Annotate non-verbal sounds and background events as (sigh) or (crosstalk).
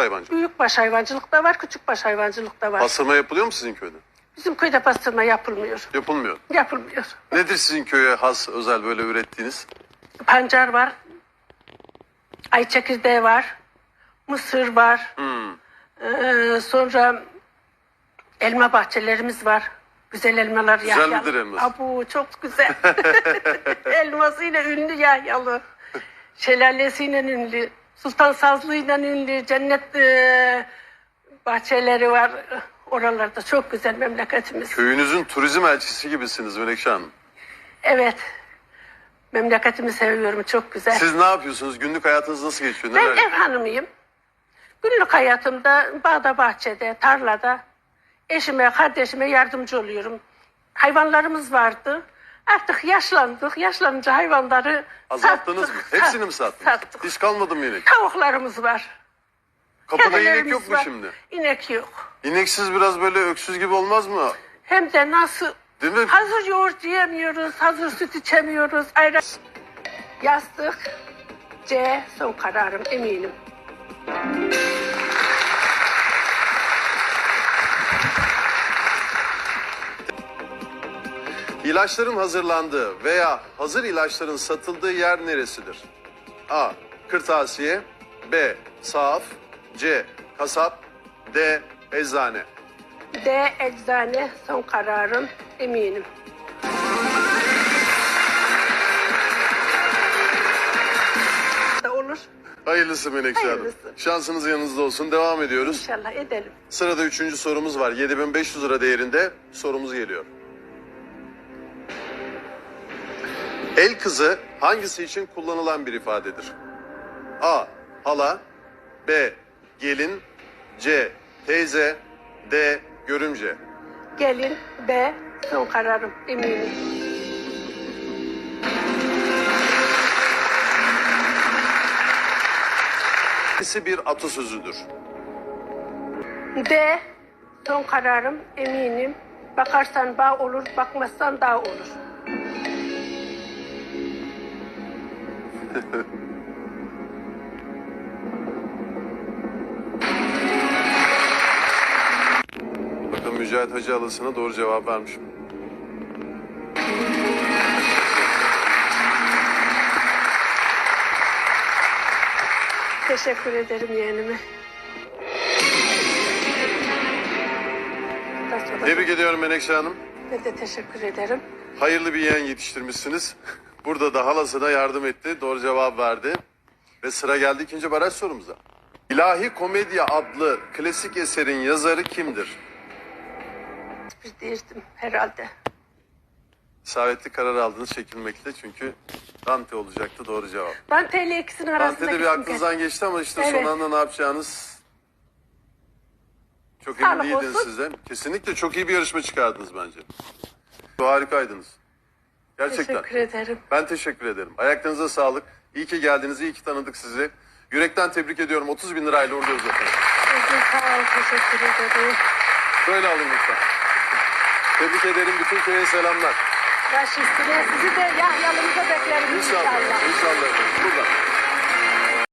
hayvancılık. Büyükbaş hayvancılık da var, küçükbaş hayvancılık da var. Pastırma yapılıyor mu sizin köyde? Bizim köyde pastırma yapılmıyor. Yapılmıyor. Yapılmıyor. Nedir sizin köye has özel böyle ürettiğiniz? Pancar var. Ay çekirdeği var. Mısır var. Hmm. Ee, sonra elma bahçelerimiz var. Güzel elmalar Güzel yahyalı. midir elması? Abu çok güzel. (laughs) (laughs) Elmasıyla ünlü yahyalı. Şelalesiyle ünlü. Sultan Sazlı'yla ünlü. Cennet e, bahçeleri var. Oralarda çok güzel memleketimiz. Köyünüzün turizm elçisi gibisiniz Menekşe Hanım. Evet. Memleketimi seviyorum. Çok güzel. Siz ne yapıyorsunuz? Günlük hayatınız nasıl geçiyor? Ben Neler ev hanımıyım. Günlük hayatımda bağda, bahçede, tarlada eşime, kardeşime yardımcı oluyorum. Hayvanlarımız vardı. Artık yaşlandık. Yaşlanınca hayvanları Azalttınız mı? sattık. Hepsini mi sattınız? Sattık. Hiç kalmadı mı inek? Tavuklarımız var. Kapıda inek Kedilerimiz yok mu var. şimdi? İnek yok. İneksiz biraz böyle öksüz gibi olmaz mı? Hem de nasıl Değil mi? hazır yoğurt yiyemiyoruz, hazır süt içemiyoruz. Ayran. Yastık. C son kararım eminim. İlaçların hazırlandığı veya hazır ilaçların satıldığı yer neresidir? A. Kırtasiye B. Sahaf C. Kasap D. Eczane D eczane son kararım eminim. Olur. Hayırlısı Menekşe Hanım. Hayırlısı. Şansınız yanınızda olsun. Devam ediyoruz. İnşallah edelim. Sırada üçüncü sorumuz var. 7500 lira değerinde sorumuz geliyor. El kızı hangisi için kullanılan bir ifadedir? A. Hala B. Gelin C. Teyze D. Görümce Gelin B son kararım eminim. Hangisi bir atasözüdür? D son kararım eminim. Bakarsan bağ olur, bakmazsan dağ olur. (laughs) Bakın Mücahit Hacı Alası'na doğru cevap vermişim. Teşekkür ederim yeğenime. Tebrik ediyorum Menekşe Hanım. Ben de teşekkür ederim. Hayırlı bir yeğen yetiştirmişsiniz. (laughs) Burada da halasına yardım etti. Doğru cevap verdi. Ve sıra geldi ikinci baraj sorumuza. İlahi Komedya adlı klasik eserin yazarı kimdir? Bir değildim herhalde. İsabetli karar aldınız çekilmekte çünkü Dante olacaktı doğru cevap. Dante ile ikisinin arasında Dante de bir aklınızdan geçti ama işte Evet. son anda ne yapacağınız çok emin Sağlık değildiniz olsun. size. Kesinlikle çok iyi bir yarışma çıkardınız bence. Harikaydınız. Gerçekten. Teşekkür ederim. Ben teşekkür ederim. Ayaklarınıza sağlık. İyi ki geldiniz, iyi ki tanıdık sizi. Yürekten tebrik ediyorum. 30 bin lirayla uğurluyoruz efendim. Sağ ol, teşekkür ederim. Böyle alın lütfen. Tebrik ederim. Bütün köye selamlar. Baş üstüne sizi de Yahyalımıza beklerim İnşallah. inşallah. İnşallah. efendim. Burada.